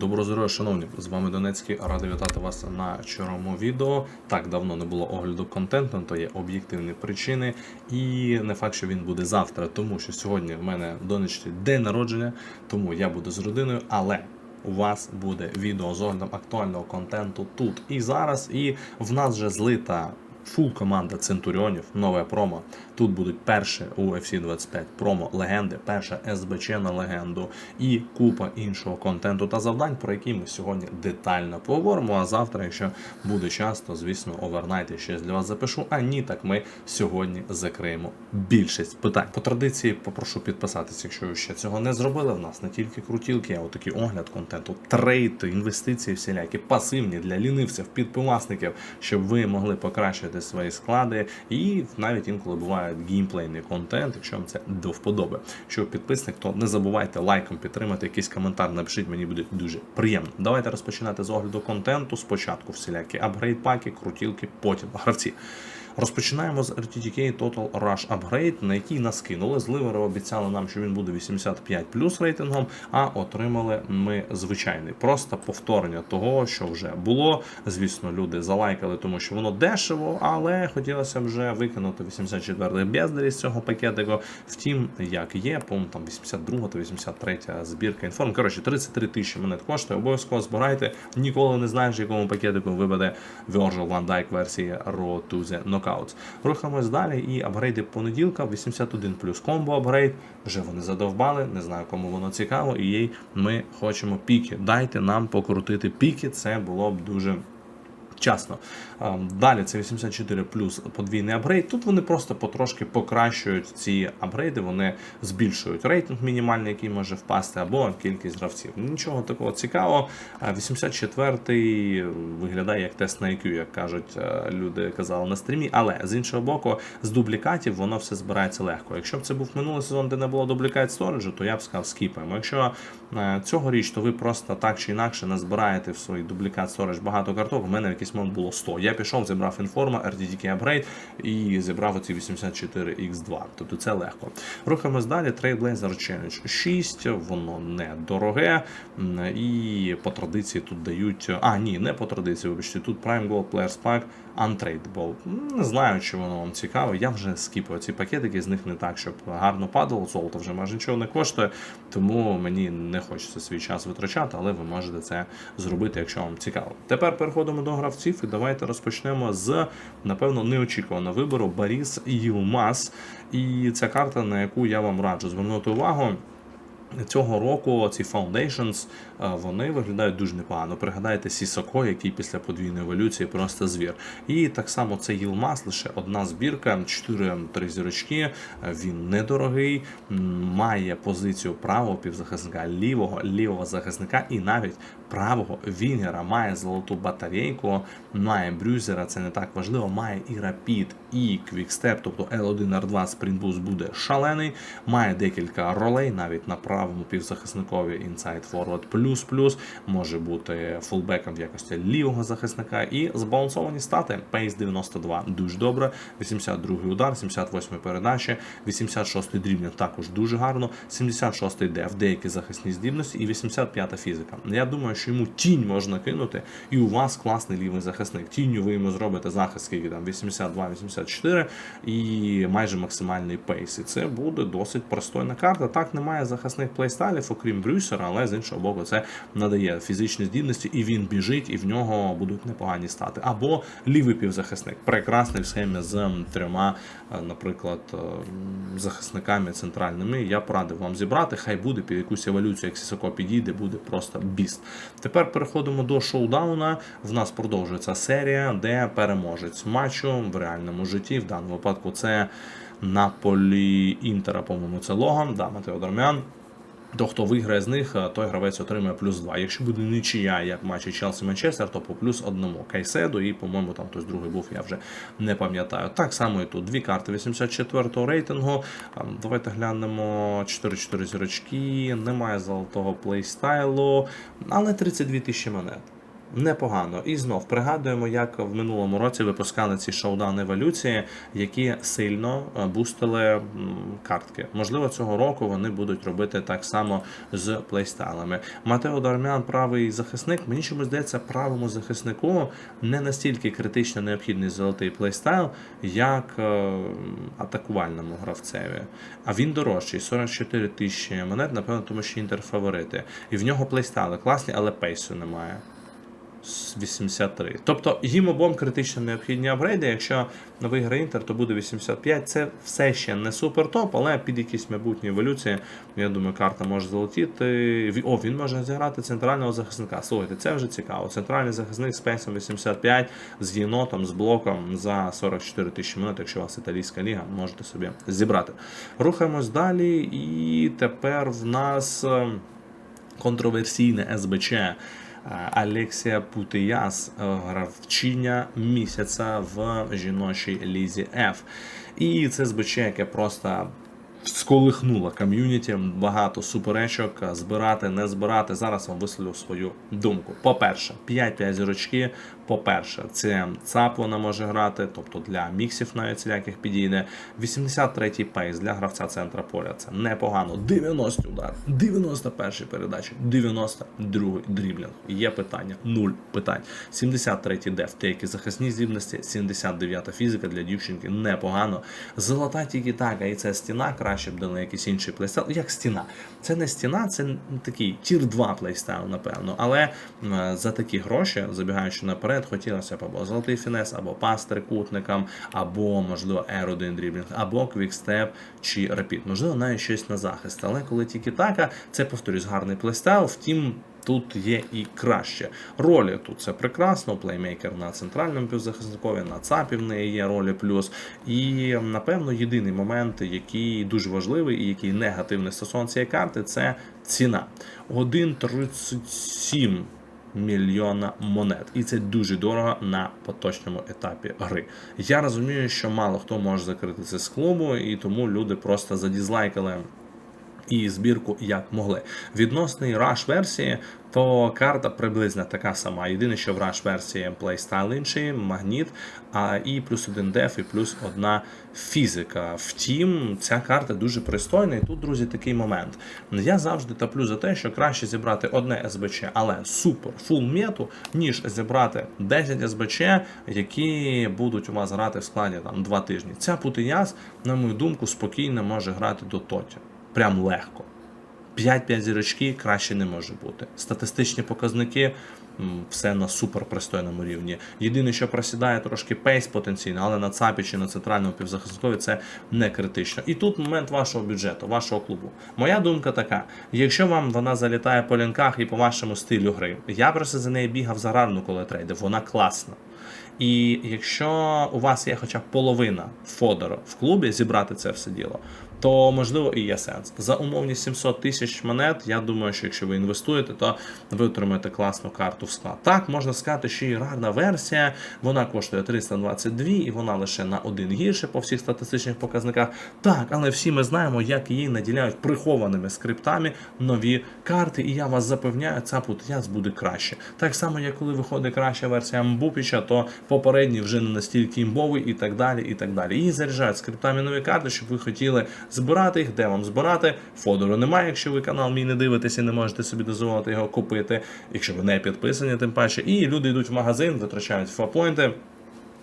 Доброго здоров'я, шановні! З вами Донецький. Радий вітати вас на чорному відео. Так давно не було огляду контенту, то є об'єктивні причини. І не факт, що він буде завтра, тому що сьогодні в мене донечці день народження, тому я буду з родиною, але. У вас буде відео з оглядом актуального контенту тут і зараз. І в нас вже злита фул команда Центуріонів, нове промо. Тут будуть перші UFC 25 промо легенди, перша СБЧ на легенду і купа іншого контенту та завдань, про які ми сьогодні детально поговоримо. А завтра, якщо буде час, то звісно овернайт ще для вас запишу. А ні, так ми сьогодні закриємо більшість питань. По традиції попрошу підписатися, якщо ви ще цього не зробили. В нас не тільки крутілки, а отакий огляд контенту, трейд, інвестиції, всілякі пасивні для лінивців, підпивасників, щоб ви могли покращити свої склади, і навіть інколи буває геймплейний контент, якщо вам це до вподоби. Що підписник, то не забувайте лайком підтримати, якийсь коментар напишіть, мені буде дуже приємно. Давайте розпочинати з огляду контенту. Спочатку всілякі апгрейд паки, крутілки, потім гравці. Розпочинаємо з RTTK Total Rush Upgrade, на який нас кинули. З ливери обіцяли нам, що він буде 85 плюс рейтингом, а отримали ми звичайний. Просто повторення того, що вже було. Звісно, люди залайкали, тому що воно дешево, але хотілося вже викинути 84-й бездарі з цього пакетику. Втім, як є, по там 82 та 83 збірка інформ. Коротше, 33 тисячі монет коштує. Обов'язково збирайте. Ніколи не знаєш, якому пакетику випаде Virgil van Dijk версії Road to the Knockouts. Рухаємось далі і апгрейди понеділка, 81 плюс комбо апгрейд. Вже вони задовбали, не знаю, кому воно цікаво, і їй ми хочемо піки. Дайте нам покрутити піки, це було б дуже. Вчасно. Ем, Далі це 84 плюс подвійний апгрейд. Тут вони просто потрошки покращують ці апгрейди, вони збільшують рейтинг мінімальний, який може впасти, або кількість гравців. Нічого такого цікавого. 84-й виглядає як тест на IQ, як кажуть е, люди казали на стрімі. Але з іншого боку, з дублікатів воно все збирається легко. Якщо б це був минулий сезон, де не було дублікат сториджу, то я б сказав, скіпаємо. Якщо е, цьогоріч, то ви просто так чи інакше назбираєте в свій дублікат сторидж багато карток. У мене в момент було 100. Я пішов, зібрав інформа, RTDK Upgrade і зібрав оці 84X2. Тобто це легко. Рухаємось далі. Trailblazer Challenge 6, воно не дороге. І по традиції тут дають. А, ні, не по традиції, вибачте, тут Prime Gold Players Pack Untradeable. Не знаю, чи воно вам цікаво. Я вже скіпаю ці пакетики, з них не так, щоб гарно падало. Золото вже майже нічого не коштує, тому мені не хочеться свій час витрачати, але ви можете це зробити, якщо вам цікаво. Тепер переходимо до гравців і давайте розпочнемо з, напевно, неочікуваного вибору Баріс Юмас. І ця карта, на яку я вам раджу звернути увагу. Цього року ці Foundations вони виглядають дуже непогано. Пригадайте Сісоко, який після подвійної еволюції просто звір. І так само це Їлмас, лише одна збірка, 4-3 зірочки. Е, Він недорогий, має позицію правого півзахисника, лівого, лівого захисника і навіть правого Вінгера. Має золоту батарейку, має брюзера, це не так важливо. Має і рапід, і квікстеп, тобто L1 R2 спринтбуст буде шалений. Має декілька ролей навіть на правому півзахисникові Inside Forward плюс плюс може бути фулбеком в якості лівого захисника. І збалансовані стати. Пейс 92 дуже добре. 82 удар, 78-й передачі, 86-й дрібня також дуже гарно. 76-й деф, деякі захисні здібності і 85-та фізика. Я думаю, що йому тінь можна кинути, і у вас класний лівий захисник. Тінню ви йому зробите захист, скільки там 82-84 і майже максимальний пейс. І це буде досить простойна карта. Так немає захисних плейстайлів, окрім Брюсера, але з іншого боку, це надає фізичні здібності, і він біжить, і в нього будуть непогані стати. Або лівий півзахисник, прекрасний в схемі з трьома, е, наприклад, е, захисниками центральними. Я порадив вам зібрати. Хай буде під якусь еволюцію, як Сісоко підійде, буде просто біст. Тепер переходимо до шоудауна. В нас продовжується серія, де переможець матчу в реальному житті. В даному випадку це Наполі Інтера, по-моєму, це Логан, да, Матео Дармян. То хто виграє з них, е, той гравець отримає плюс 2. Якщо буде нічия, як матчі Челсі Манчестер, то по плюс одному Кайседу, і, по-моєму, там хтось другий був, я вже не пам'ятаю. Так само і тут дві карти 84-го рейтингу. Давайте глянемо 4-4 зірочки, немає золотого плейстайлу, але 32 тисячі монет. Непогано. І знов пригадуємо, як в минулому році випускали ці шоудаун еволюції, які сильно е, бустили картки. Можливо, цього року вони будуть робити так само з плейстайлами. Матео Дармян, правий захисник. Мені чомусь здається, правому захиснику не настільки критично необхідний золотий плейстайл, як е, атакувальному гравцеві. А він дорожчий 44 тисячі монет, напевно, тому що інтер фаворити. І в нього плейстайли класні, але пейсу немає. З 83. Тобто їм обом критично необхідні апгрейди. Якщо виграє Інтер, то буде 85. Це все ще не супер топ, але під якісь майбутні еволюції, я думаю, карта може залетіти. О, він може зіграти центрального захисника. Слухайте, це вже цікаво. Центральний захисник з пейсом 85, з єнотом, з блоком за 44 тисячі монет. Якщо у вас італійська ліга, можете собі зібрати. Рухаємось далі, і тепер в нас. е, контроверсійне СБЧ. Алексія Путияс, е, гравчиня місяця в жіночій лізі F. І це СБЧ, яке просто сколихнуло ком'юніті, багато суперечок, збирати, не збирати. Зараз вам висловлю свою думку. По-перше, 5-5 зірочки. По-перше, це ЦАП вона може грати, тобто для міксів навіть всіляких підійде. 83-й пейс для гравця центра поля. Це непогано. 90 удар, 91-й передачі, 92 дріблінг. Є питання, нуль питань. 73-й деф, деякі захисні здібності, 79-та фізика для дівчинки непогано. Золота тільки така, і це стіна, краще б дали якийсь інший плейстайл. Як стіна. Це не стіна, це такий тір 2 плейстайл, напевно. Але м, за такі гроші, забігаючи наперед, хотілося б або золотий фінес, або пас трикутникам, або, можливо, R1 дріблінг, або квікстеп чи репіт. Можливо, навіть щось на захист. Але коли тільки така, це повторюсь, гарний плейстайл. Втім. Тут є і краще. Ролі тут це прекрасно. Плеймейкер на центральному півзахисникові, на ЦАПі в неї є ролі плюс. І напевно єдиний момент, який дуже важливий і який негативний стосовно цієї карти, це ціна. 1,37 мільйона монет. І це дуже дорого на поточному етапі гри. Я розумію, що мало хто може закрити це з клубу, і тому люди просто задізлайкали і збірку як могли. Відносний rush версії, то карта приблизно така сама. Єдине, що в rush версії плейстайл інший, магніт, а і плюс один деф, і плюс одна фізика. Втім, ця карта дуже пристойна, і тут, друзі, такий момент. Я завжди таплю за те, що краще зібрати одне СБЧ, але супер фул мету, ніж зібрати 10 СБЧ, які будуть у вас грати в складі там 2 тижні. Ця путиняс, на мою думку, спокійно може грати до тоті. Прям легко. 5-5 зірочки краще не може бути. Статистичні показники все на супер пристойному рівні. Єдине, що просідає трошки пейс потенційно, але на ЦАПі чи на центральному півзахисникові це не критично. І тут момент вашого бюджету, вашого клубу. Моя думка така: якщо вам вона залітає по лінках і по вашому стилю гри, я просто за неї бігав заграрну, коли трейдив, вона класна. І якщо у вас є хоча б половина фодору в клубі зібрати це все діло, то можливо і є сенс. За умовні 700 тисяч монет, я думаю, що якщо ви інвестуєте, то ви отримаєте класну карту в склад. Так, можна сказати, що і рарна версія, вона коштує 322 і вона лише на один гірше по всіх статистичних показниках. Так, але всі ми знаємо, як її наділяють прихованими скриптами нові карти, і я вас запевняю, ця путяц буде краще. Так само, як коли виходить краща версія Мбупіча, то попередній вже не настільки імбовий і так далі. і так далі. Її заряджають скриптами нові карти, щоб ви хотіли збирати їх, де вам збирати. Фодору немає, якщо ви канал мій не дивитеся не можете собі дозволити його купити, якщо ви не підписані, тим паче. І люди йдуть в магазин, витрачають фапойнти.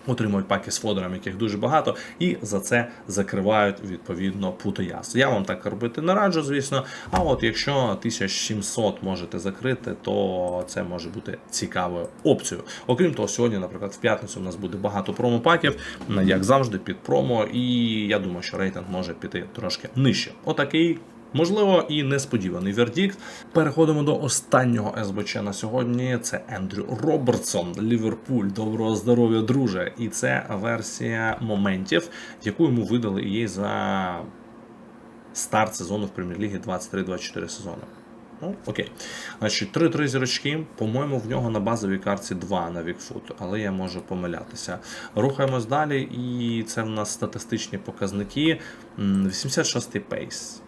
Отримують паки з фодером, яких дуже багато, і за це закривають відповідно путояс. Я вам так робити не раджу, звісно. А от якщо 1700 можете закрити, то це може бути цікавою опцією. Окрім того, сьогодні, наприклад, в п'ятницю у нас буде багато промопаків, як завжди, під промо, і я думаю, що рейтинг може піти трошки нижче. Отакий. Можливо, і несподіваний вердикт. Переходимо до останнього СБЧ на сьогодні. Це Ендрю Робертсон, Ліверпуль. Доброго здоров'я, друже. І це версія моментів, яку йому видали її за старт сезону в Прем'єр-лігі 23-24 сезону. Ну, окей. Значить, 3-3 зірочки. По-моєму, в нього на базовій карті 2 на Вікфут, але я можу помилятися. Рухаємось далі, і це в нас статистичні показники. М, 86-й пейс.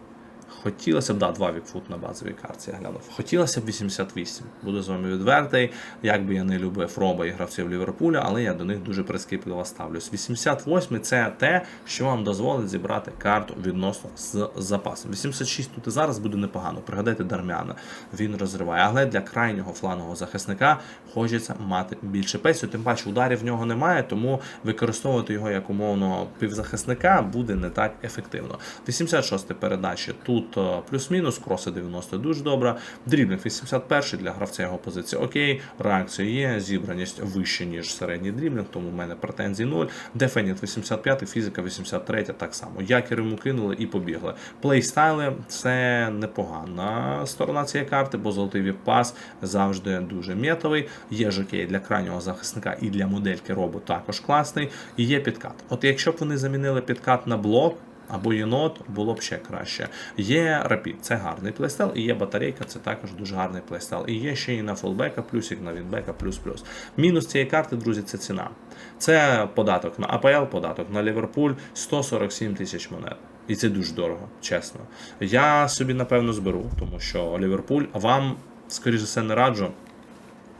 Хотілося б, да, два вікфут на базовій карті я глянув. Хотілося б 88. Буду з вами відвертий. Як би я не любив Роба і гравців Ліверпуля, але я до них дуже прискіпливо ставлюсь. 88 це те, що вам дозволить зібрати карту відносно з запасом. 86 тут і зараз буде непогано. Пригадайте Дармяна. Він розриває. Але для крайнього флангового захисника хочеться мати більше песю. Тим паче ударів в нього немає, тому використовувати його як умовно півзахисника буде не так ефективно. 86 передачі тут е, плюс-мінус, кроси 90 дуже добре. Дріблінг 81 для гравця його позиція окей. Реакція є, зібраність вище, ніж середній дріблінг, тому в мене претензій 0. Дефеніт 85, фізика 83, так само. Якір йому кинули і побігли. Плейстайли це непогана сторона цієї карти, бо золотий віп-пас завжди дуже метовий. Є жокей для крайнього захисника і для модельки робу також класний. І є підкат. От якщо б вони замінили підкат на блок. Або єнот було б ще краще. Є рапід, це гарний плейстайл, і є батарейка, це також дуже гарний плейстайл. І є ще і на фулбека, плюсик на вінбека, плюс-плюс. Мінус цієї карти, друзі, це ціна. Це податок на АПЛ, податок на Ліверпуль 147 тисяч монет. І це дуже дорого, чесно. Я собі напевно зберу, тому що Ліверпуль вам, скоріш за все, не раджу.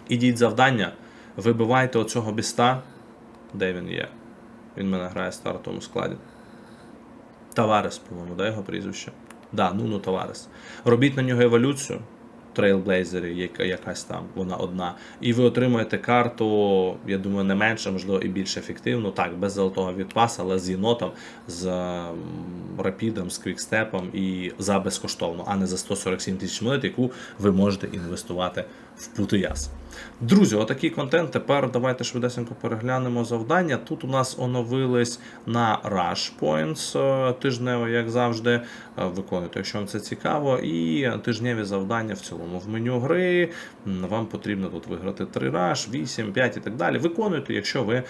Ідіть завдання, вибивайте оцього біста, де він є. Він мене грає в стартовому складі. Таварес, по-моєму, да, його прізвище? Да, Нуно Таварес. Робіть на нього еволюцію. Трейлблейзері, яка якась там, вона одна. І ви отримуєте карту, я думаю, не менше, можливо, і більш ефективну. Так, без золотого відпаса, але з єнотом, з рапідом, з квікстепом і за безкоштовно, а не за 147 тисяч монет, яку ви можете інвестувати в путияс. Друзі, отакий контент. Тепер давайте швидесенько переглянемо завдання. Тут у нас оновились на Rush Points е, тижнево, як завжди. Е, Виконуйте, якщо вам це цікаво. І тижневі завдання в цілому в меню гри. Вам потрібно тут виграти 3 Rush, 8, 5 і так далі. Виконуйте, якщо ви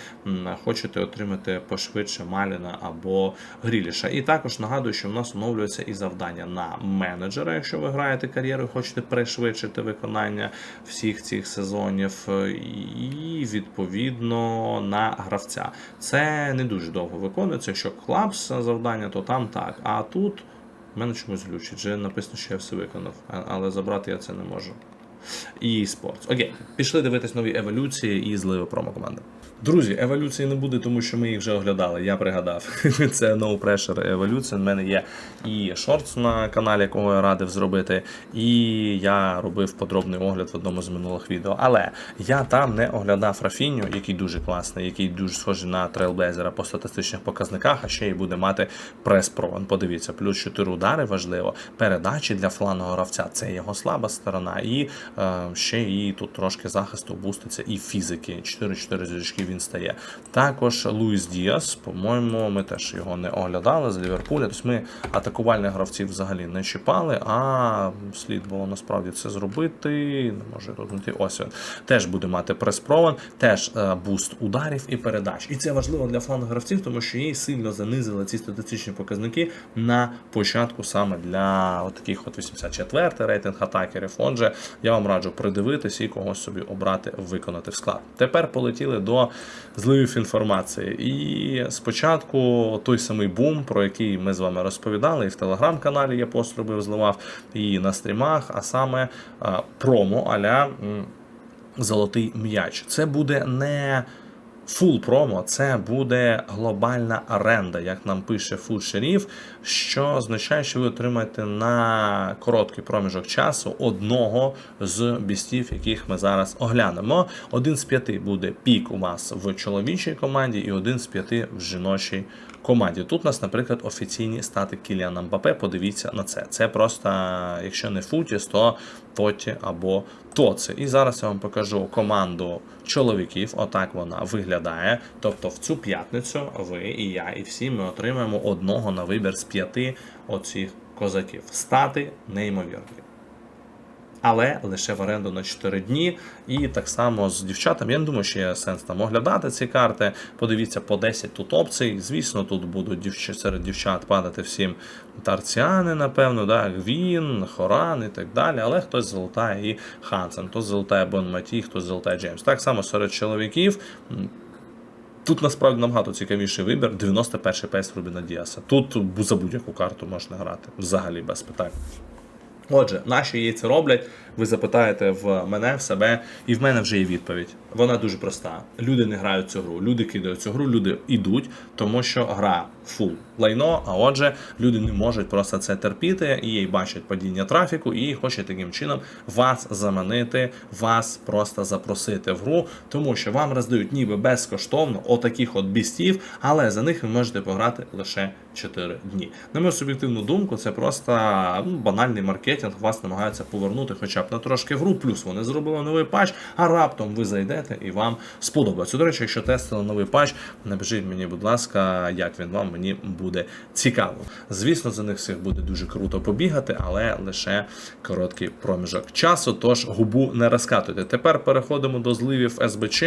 хочете отримати пошвидше Маліна або Гріліша. І також нагадую, що в нас оновлюється і завдання на менеджера, якщо ви граєте кар'єру, і хочете пришвидшити виконання всіх цих сезонів, і відповідно на гравця. Це не дуже довго виконується. Якщо клапс завдання, то там так. А тут в мене чомусь глючить. Вже написано, що я все виконав, але забрати я це не можу. І спорт. Окей, пішли дивитись нові еволюції і зливи промокоманди. Друзі, еволюції не буде, тому що ми їх вже оглядали. Я пригадав. Це No Pressure еволюція. У мене є і шортс на каналі, якого я радив зробити, і я робив подробний огляд в одному з минулих відео. Але я там не оглядав Рафіню, який дуже класний, який дуже схожий на трейлблейзера по статистичних показниках, а ще й буде мати прес-про. Подивіться, плюс 4 удари важливо. Передачі для флангового гравця це його слаба сторона. І е, ще і тут трошки захисту буститься і фізики. 4-4 зірочки він стає. Також Луїс Діас, по-моєму, ми теж його не оглядали з Ліверпуля. Тобто ми атакувальних гравців взагалі не чіпали, а слід було насправді це зробити. Не може знайти. Ось він. Теж буде мати прес-прован, теж е, буст ударів і передач. І це важливо для флангових гравців, тому що їй сильно занизили ці статистичні показники на початку саме для таких от 84 рейтинг атакерів. Отже, я вам раджу придивитися і когось собі обрати, виконати в склад. Тепер полетіли до зливів інформації. І спочатку той самий бум, про який ми з вами розповідали, і в телеграм-каналі я пост робив, зливав, і на стрімах, а саме е, промо аля золотий м'яч. Це буде не Фул промо це буде глобальна оренда, як нам пише Sheriff, що означає, що ви отримаєте на короткий проміжок часу одного з бістів, яких ми зараз оглянемо. Один з п'яти буде пік у вас в чоловічій команді, і один з п'яти в жіночій команді. Тут у нас, наприклад, офіційні стати Кіліана Мбапе. Подивіться на це. Це просто, якщо не Футіс, то Тоті або Тоци. І зараз я вам покажу команду чоловіків. Отак вона виглядає. Тобто в цю п'ятницю ви і я, і всі ми отримаємо одного на вибір з п'яти оцих козаків. Стати неймовірні. Але лише в оренду на 4 дні. І так само з дівчатами. Я не думаю, що є сенс там оглядати ці карти. Подивіться по 10 тут опцій. Звісно, тут будуть дівч... серед дівчат падати всім тарціани, напевно, да, Гвін, Хоран і так далі. Але хтось золотає і Хансен, хтось золотає Бон Маті, хтось золотає Джеймс. Так само серед чоловіків. Тут насправді набагато цікавіший вибір. 91-й пейс Рубіна Діаса. Тут за будь-яку карту можна грати. Взагалі без питань. Отже, наші яйця роблять. Ви запитаєте в мене, в себе, і в мене вже є відповідь. Вона дуже проста. Люди не грають цю гру, люди кидають цю гру, люди йдуть, тому що гра фул лайно. А отже, люди не можуть просто це терпіти і бачать падіння трафіку, і хочуть таким чином вас заманити, вас просто запросити в гру, тому що вам роздають ніби безкоштовно отаких от бістів, але за них ви можете пограти лише 4 дні. На мою суб'єктивну думку, це просто ну, банальний маркетинг. Вас намагаються повернути хоча б на трошки гру. Плюс вони зробили новий патч, а раптом ви зайдете і вам сподобається. До речі, якщо тестили новий патч, напишіть мені, будь ласка, як він вам мені буде цікаво. Звісно, за них всіх буде дуже круто побігати, але лише короткий проміжок часу. Тож губу не розкатуйте. Тепер переходимо до зливів СБЧ.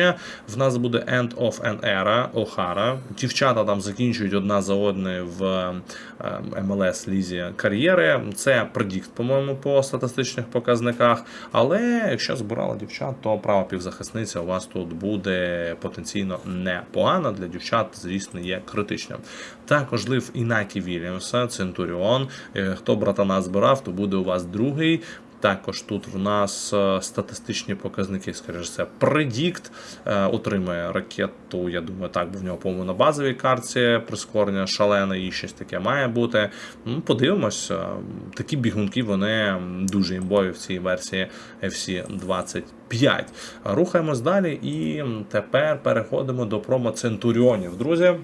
В нас буде End of an Era Охара. Дівчата там закінчують одна за одною в е, МЛС лізі кар'єри. Це предікт, по-моєму, по статистичних показниках. Але якщо збирали дівчат, то права півзахисниця у вас тут буде потенційно непогана. Для дівчат, звісно, є критичним. Також лив Інакі Вільямса, Центуріон. Е, Хто братана збирав, то буде у вас другий. Також тут в нас е, статистичні показники, скоріше все, предікт е, отримує ракету. Я думаю, так, бо в нього по-моєму на базовій карті прискорення шалене і щось таке має бути. Ну, подивимось, е, такі бігунки вони дуже імбові в цій версії FC 25. Рухаємось далі, і тепер переходимо до промо Центуріонів, друзі.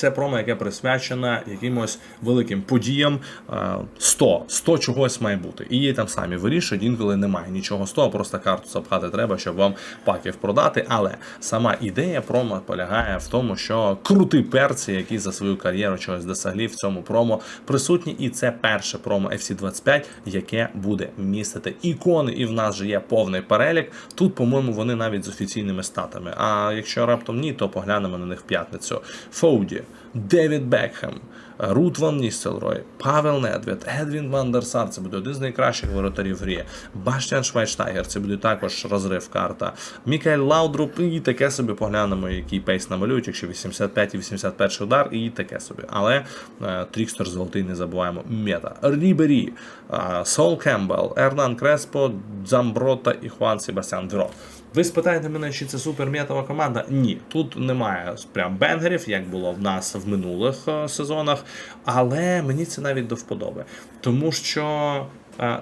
Це промо, яке присвячено якимось великим подіям. Е, 100, 100 чогось має бути. І її там самі вирішують, інколи немає нічого 100, просто карту запхати треба, щоб вам паків продати. Але сама ідея промо полягає в тому, що крути перці, які за свою кар'єру чогось досягли в цьому промо присутні. І це перше промо FC25, яке буде містити ікони. І в нас же є повний перелік. Тут, по-моєму, вони навіть з офіційними статами. А якщо раптом ні, то поглянемо на них в п'ятницю. Фоуді. Девід Бекхем, Рут Ван Ністелрой, Павел Недвід, Едвін Ван це буде один з найкращих воротарів грі. Баштіан Швайштайгер, це буде також розрив карта. Мікель Лаудруп, і таке собі поглянемо, який пейс намалюють, якщо 85 і 81 удар, і таке собі. Але е, Трікстер золотий не забуваємо. Мета. Рібері, е, Сол Кембл, Ернан Креспо, Дзамброта і Хуан Себастьян Віро. Ви спитаєте мене, чи це суперметова команда? Ні, тут немає прям бенгерів, як було в нас в минулих е, сезонах, але мені це навіть до вподоби. Тому що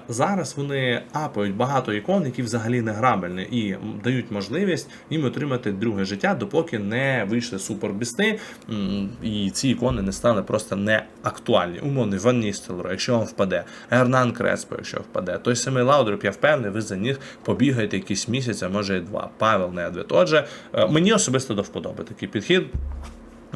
зараз вони апають багато ікон, які взагалі не грабельні, і дають можливість їм отримати друге життя, допоки не вийшли супербісти, і ці ікони не стали просто не актуальні. Умовний Ван Ністелро, якщо вам впаде, Ернан Креспо, якщо впаде, той самий Лаудруп, я впевнений, ви за них побігаєте якийсь місяць, а може і два. Павел Недвід. Отже, е, мені особисто до вподоби такий підхід.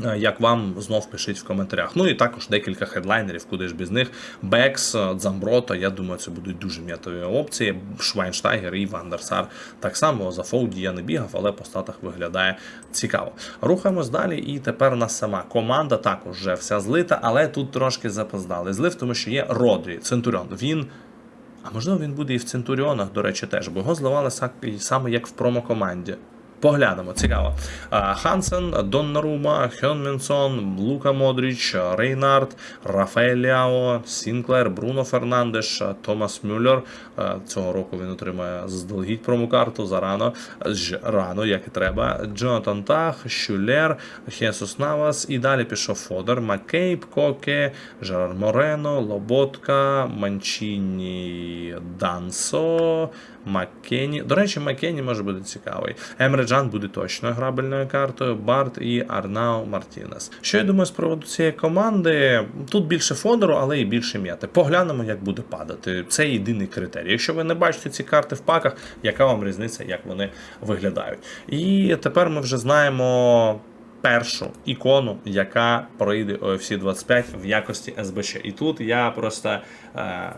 Е, Як вам знов пишіть в коментарях. Ну і також декілька хедлайнерів, куди ж без них. Бекс, е, Дзамброта. Я думаю, це будуть дуже м'ятові опції. Швайнштайгер і Вандерсар. Так само за Фоуді я не бігав, але по статах виглядає цікаво. Рухаємось далі, і тепер нас сама команда також вже вся злита, але тут трошки запоздали. Злив, тому що є Родрі, Центуріон. Він. А можливо, він буде і в Центуріонах, до речі, теж, бо його зливали саме як в промокоманді. Поглянемо, цікаво. Хансен, Доннарума, Хьонмінсон, Лука Модріч, Рейнард, Рафаель Ляо, Сінклер, Бруно Фернандеш, Томас Мюллер. Цього року він отримає заздалегідь промокарту зарано, рано, як і треба. Джонатан Тах, Щулер, Хесус Навас. І далі пішов Фодер, Маккейб, Коке, Жерар Морено, Лоботка, Манчіні, Дансо. Маккені. До речі, Маккені може бути цікавий. Емре Джан буде точно грабельною картою. Барт і Арнау Мартінес. Що я думаю з приводу цієї команди? Тут більше фодеру, але і більше м'яти. Поглянемо, як буде падати. Це єдиний критерій. Якщо ви не бачите ці карти в паках, яка вам різниця, як вони виглядають? І тепер ми вже знаємо. Першу ікону, яка пройде UFC 25 в якості СБЧ. І тут я просто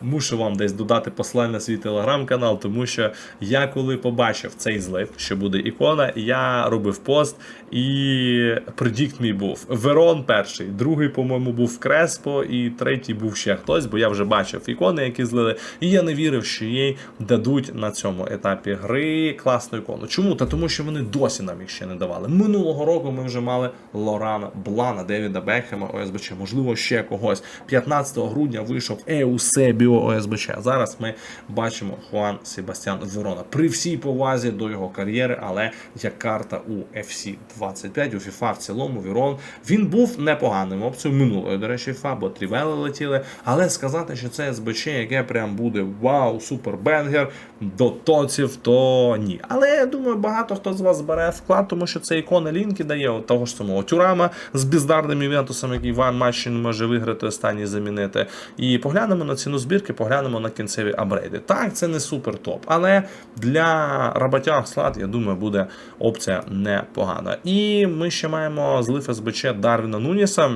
мушу вам десь додати посилання на свій телеграм-канал, тому що я коли побачив цей злив, що буде ікона, я робив пост, і предікт мій був Верон перший, другий, по-моєму, був Креспо, і третій був ще хтось, бо я вже бачив ікони, які злили. І я не вірив, що їй дадуть на цьому етапі гри класну ікону. Чому? Та тому, що вони досі нам їх ще не давали. Минулого року ми вже мали Лорана Блана, Девіда Бекхема, ОСБЧ, можливо, ще когось. 15 грудня вийшов Еусебіо ОСБЧ. Зараз ми бачимо Хуан Себастьян Верона. При всій повазі до його кар'єри, але як карта у FC 25, у FIFA в цілому Вірон. Він був непоганим опцією минулої, до речі, FIFA, бо трівели летіли. Але сказати, що це СБЧ, яке прям буде вау, супер бенгер до тоців, то ні. Але я думаю, багато хто з вас збере вклад, тому що це ікона лінки дає от того ж самого Тюрама з бездарним івентусом, який ван матчі не може виграти, останній замінити. І поглянемо на ціну збірки, поглянемо на кінцеві апгрейди. Так, це не супер топ, але для роботяг слад, я думаю, буде опція непогана. І ми ще маємо злив СБЧ Дарвіна Нуніса.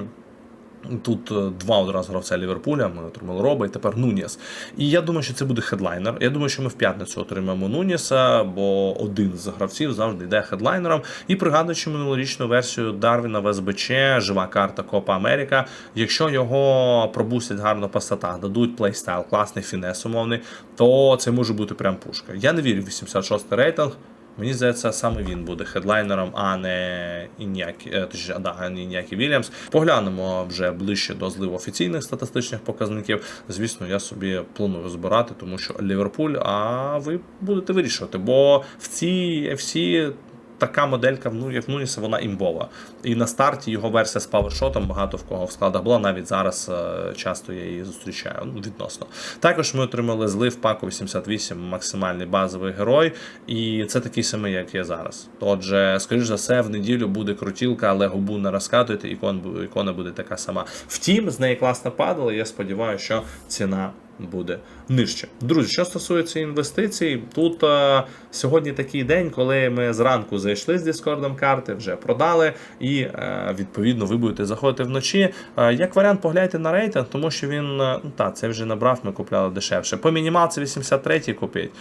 Тут е, два одразу гравця Ліверпуля, ми отримали Роба і тепер Нуніс. І я думаю, що це буде хедлайнер. Я думаю, що ми в п'ятницю отримаємо Нуніса, бо один з гравців завжди йде хедлайнером. І пригадуючи минулорічну версію Дарвіна в СБЧ, жива карта Копа Америка. Якщо його пробусять гарно по статах, дадуть плейстайл, класний фінес умовний, то це може бути прям пушка. Я не вірю в 86 рейтинг. Мені здається, саме він буде хедлайнером, а не Інякі, е, точніше, да, а не Інякі Вільямс. Поглянемо вже ближче до зливу офіційних статистичних показників. Звісно, я собі планую збирати, тому що Ліверпуль, а ви будете вирішувати. Бо в цій FC така моделька ну, як Нуніса, вона імбова. І на старті його версія з павершотом багато в кого в складах була. Навіть зараз е, часто я її зустрічаю. Ну, відносно. Також ми отримали злив паку 88, максимальний базовий герой. І це такий самий, як є зараз. Отже, скоріш за все, в неділю буде крутілка, але губу не розкатуйте, ікон, ікона буде така сама. Втім, з неї класно падало. Я сподіваюся, що ціна. Буде нижче. Друзі, що стосується інвестицій, тут е, сьогодні такий день, коли ми зранку зайшли з Діскордом карти, вже продали, і е, відповідно ви будете заходити вночі. Е, як варіант, погляньте на рейтинг, тому що він ну так, це вже набрав, ми купляли дешевше. По мінімалці 83 купіть.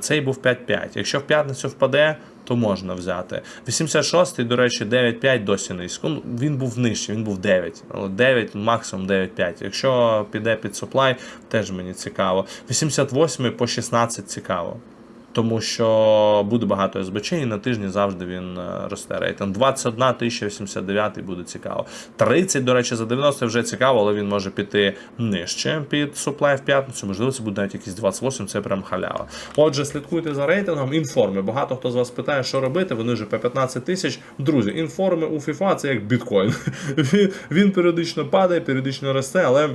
Цей був 5-5. Якщо в п'ятницю впаде, то можна взяти. 86-й, до речі, 9-5 досі низько. Ну, він був нижче, він був 9. Але 9, максимум 9-5. Якщо піде під суплай, теж мені цікаво. 88-й по 16 цікаво. Тому що буде багато СБЧ, і на тижні завжди він е, росте рейтинг. 21 1089 буде цікаво. 30, до речі, за 90 вже цікаво, але він може піти нижче під суплай в п'ятницю. Можливо, це буде навіть якийсь 28, це прям халява. Отже, слідкуйте за рейтингом. Інформи. Багато хто з вас питає, що робити. Вони вже по 15 тисяч. Друзі, інформи у FIFA це як біткоін. Він періодично падає, періодично росте, але.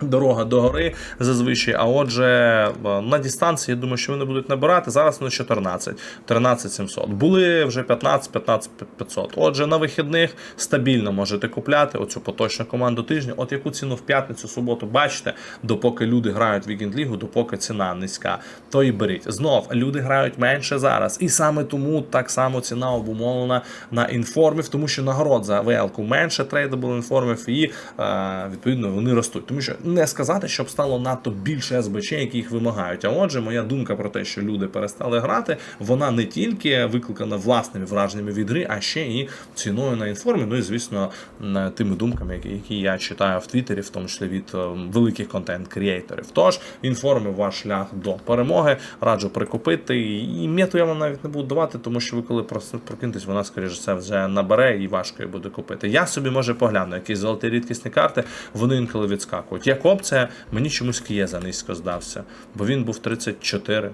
Дорога до гори зазвичай. А отже, е, на дистанції, я думаю, що вони будуть набирати. Зараз вони 14, 13 700. Були вже 15, 15 500. Отже, на вихідних стабільно можете купляти оцю поточну команду тижня. От яку ціну в п'ятницю, суботу бачите, допоки люди грають в вікенд лігу, допоки ціна низька, то і беріть. Знов люди грають менше зараз. І саме тому так само ціна обумовлена на інформів, тому що нагород за ВЛ-ку менше трейдабл інформів, і е, відповідно вони ростуть. Тому що не сказати, щоб стало надто більше СБЧ, які їх вимагають. А отже, моя думка про те, що люди перестали грати, вона не тільки викликана власними враженнями від гри, а ще і ціною на інформі. Ну і звісно, тими думками, які, я читаю в Твіттері, в тому числі від е, великих контент-крієйторів. Тож інформи ваш шлях до перемоги. Раджу прикупити. І мету я вам навіть не буду давати, тому що ви коли прокинетесь, вона скоріш за все вже набере і важко її буде купити. Я собі може погляну, якісь золоті рідкісні карти, вони інколи відскакують. Як опція, мені чомусь К'єза низько здався, бо він був 34.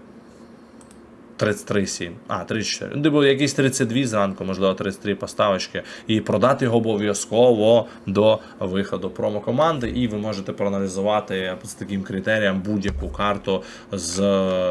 33,7. А, 34. Ну, типу, якісь 32 зранку, можливо, 33 поставочки. І продати його обов'язково до виходу промокоманди. І ви можете проаналізувати з таким критерієм будь-яку карту з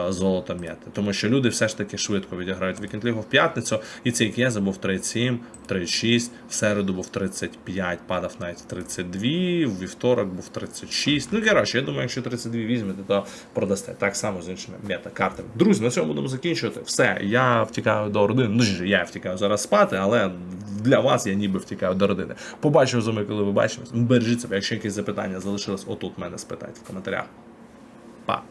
золотом м'яти. Тому що люди все ж таки швидко відіграють вікендлігу в п'ятницю. І цей К'єза був 37, 36, в середу був 35, падав навіть 32, в вівторок був 36. Ну, коротше, я думаю, якщо 32 візьмете, то продасте. Так само з іншими мета-картами. Друзі, на цьому будемо закінчувати. Все, я втікаю до родини. Ну, я втікаю зараз спати, але для вас я ніби втікаю до родини. Побачимо з вами, коли ви бачимось. Бережіть себе, якщо якісь запитання залишились, отут мене спитайте в коментарях. Па!